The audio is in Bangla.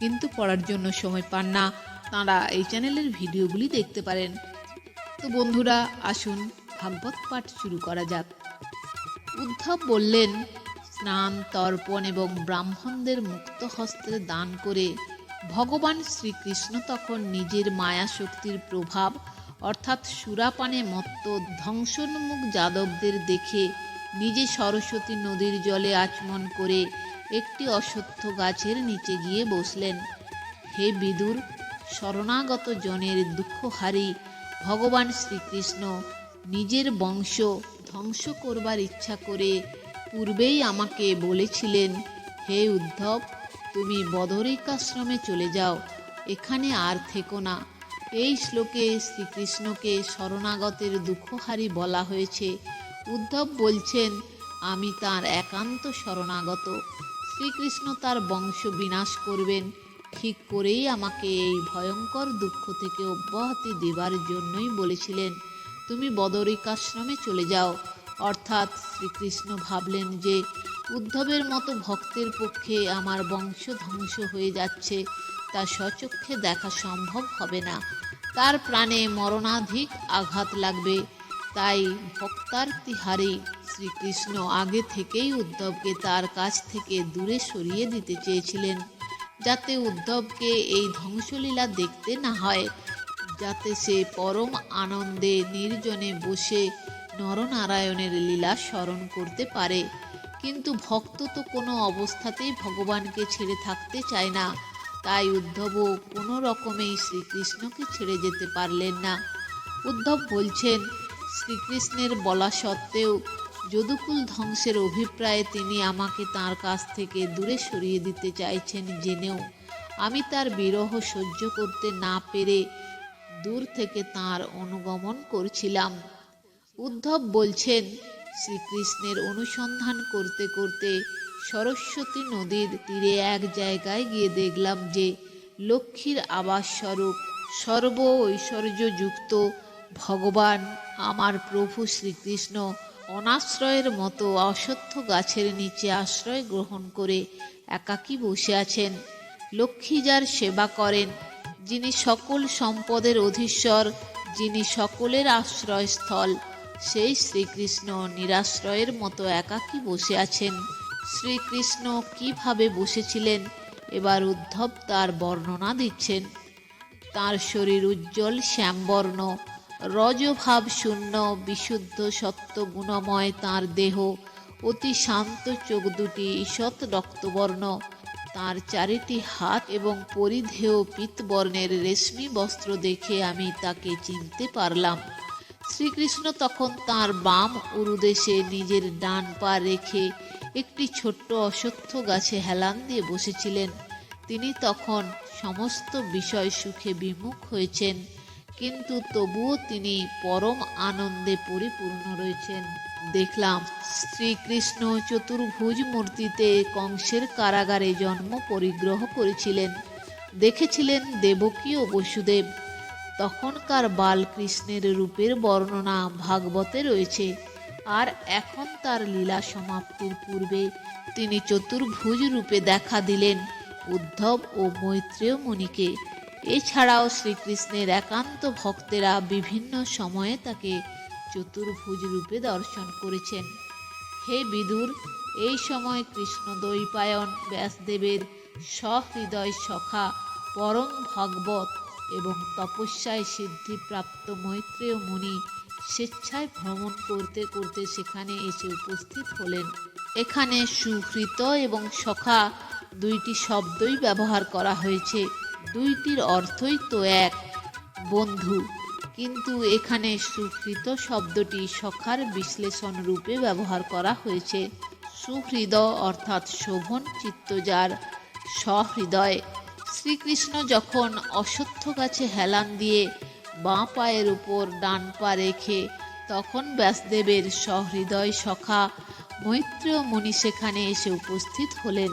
কিন্তু পড়ার জন্য সময় পান না। তাঁরা এই চ্যানেলের ভিডিওগুলি দেখতে পারেন। তো বন্ধুরা, আসুন ভাগবত পাঠ শুরু করা যাক। উদ্ধব বললেন, স্নান, তর্পণ এবং ব্রাহ্মণদের মুক্ত হস্তে দান করে ভগবান শ্রীকৃষ্ণ তখন নিজের মায়া শক্তির প্রভাব, অর্থাৎ সুরাপানে মত্ত ধ্বংসোন্মুখ যাদবদের দেখে নিজে সরস্বতী নদীর জলে আচমন করে একটি অশ্বত্থ গাছের নিচে গিয়ে বসলেন। হে বিদুর, শরণাগত জনের দুঃখহারী ভগবান শ্রীকৃষ্ণ, নিজের বংশ ধ্বংস করবার ইচ্ছা করে পূর্বেই আমাকে বলেছিলেন, হে উদ্ধব, তুমি বদরিকাশ্রমে চলে যাও, এখানে আর থেকো না। এই শ্লোকে শ্রীকৃষ্ণকে শরণাগতের দুঃখহারি বলা হয়েছে। উদ্ধব বলছেন, আমি তার একান্ত শরণাগত। শ্রীকৃষ্ণ তার বংশ বিনাশ করবেন। ঠিক করেই আমাকে এই ভয়ঙ্কর দুঃখ থেকে অব্যাহতি দেবার জন্যই বলেছিলেন, তুমি বদরিকাশ্রমে চলে যাও। অর্থাৎ শ্রীকৃষ্ণ ভাবলেন যে, উদ্ধবের মতো ভক্তের পক্ষে আমার বংশ ধ্বংস হয়ে যাচ্ছে, তা স্বচক্ষে দেখা সম্ভব হবে না। তার প্রাণে মরণাধিক আঘাত লাগবে তাই ভক্তার তিহারে শ্রীকৃষ্ণ আগে থেকেই উদ্ধবকে তার কাছ থেকে দূরে সরিয়ে দিতে চেয়েছিলেন, যাতে উদ্ধবকে এই ধ্বংসলীলা দেখতে না হয়, যাতে সে পরম আনন্দে নির্জনে বসে নরনারায়ণের লীলা স্মরণ করতে পারে। কিন্তু ভক্ত তো কোনো অবস্থাতেই ভগবানকে ছেড়ে থাকতে চায় না, তাই উদ্ধবও কোনো রকমেই শ্রীকৃষ্ণকে ছেড়ে যেতে পারলেন না। উদ্ধব বলছেন শ্রীকৃষ্ণের বলা সত্ত্বেও যদুকুল ধ্বংসের অভিপ্রায়ে তিনি আমাকে তার কাছ থেকে দূরে সরিয়ে দিতে চাইছেন জেনেও আমি তার বিরহ সহ্য করতে না পেরে দূর থেকে তার অনুগমন করছিলাম। উদ্ধব বলছেন, শ্রীকৃষ্ণের অনুসন্ধান করতে করতে সরস্বতী নদীর তীরে এক জায়গায় গিয়ে দেখলাম যে লক্ষ্মীর আবাস স্বরূপ সর্ব ঐশ্বর্যযুক্ত ভগবান আমার প্রভু শ্রীকৃষ্ণ অনাশ্রয়ের মতো অসত্য গাছের নিচে আশ্রয় গ্রহণ করে একাকী বসে আছেন। লক্ষ্মী যার সেবা করেন, যিনি সকল সম্পদের অধীশ্বর, যিনি সকলের আশ্রয়স্থল, সেই শ্রীকৃষ্ণ নিরাশ্রয়ের মতো একাকী বসে আছেন। শ্রীকৃষ্ণ কীভাবে বসেছিলেন, এবার উদ্ধব তার বর্ণনা দিচ্ছেন। তার শরীর উজ্জ্বল শ্যামবর্ণ রজভাব শূন্য, বিশুদ্ধ সত্য গুণময় তার দেহ। অতি শান্ত চোখ দুটি ঈষৎ রক্তবর্ণ। তার চারিটি হাত এবং পরিধেয় পিতবর্ণের রেশমি বস্ত্র দেখে আমি তাকে চিনতে পারলাম। শ্রীকৃষ্ণ তখন তার বাম উরুদেশে নিজের ডান পা রেখে একটি ছোট্ট অশ্বত্থ গাছে হেলান দিয়ে বসেছিলেন। তিনি তখন সমস্ত বিষয় সুখে বিমুখ হয়েছেন। কিন্তু তবুও তিনি পরম আনন্দে পরিপূর্ণ রয়েছেন। দেখলাম শ্রীকৃষ্ণ চতুর্ভুজ মূর্তিতে কংসের কারাগারে জন্ম পরিগ্রহ করেছিলেন। দেখেছিলেন দেবকী ও বসুদেব। তখনকার বালকৃষ্ণের রূপের বর্ণনা ভাগবতে রয়েছে। আর এখন তার লীলা সমাপ্তির পূর্বে তিনি চতুর্ভুজ রূপে দেখা দিলেন উদ্ধব ও মৈত্রেয় মুনিকে। এছাড়াও শ্রীকৃষ্ণের একান্ত ভক্তেরা বিভিন্ন সময়ে তাকে চতুর্ভুজ রূপে দর্শন করেছেন। হে বিদুর, এই সময় কৃষ্ণ দৈপায়ন ব্যাসদেবের সহৃদয় সখা পরম ভগবত এবং তপস্যায় সিদ্ধিপ্রাপ্ত মৈত্রেয় মুনি স্বেচ্ছায় ভ্রমণ করতে করতে সেখানে এসে উপস্থিত হলেন। এখানে সুহৃত এবং সখা দুইটি শব্দই ব্যবহার করা হয়েছে। দুইটির অর্থই তো এক, বন্ধু। কিন্তু এখানে সুহৃত শব্দটি সখার বিশ্লেষণ রূপে ব্যবহার করা হয়েছে। সুহৃদ অর্থাৎ শোভন চিত্তজার সহৃদয়। শ্রীকৃষ্ণ যখন অশ্বত্থ গাছে হেলান দিয়ে বাঁ পায়ের উপর ডান পা রেখে তখন ব্যাসদেবের সহৃদয় সখা মৈত্রেয় মুনি সেখানে এসে উপস্থিত হলেন।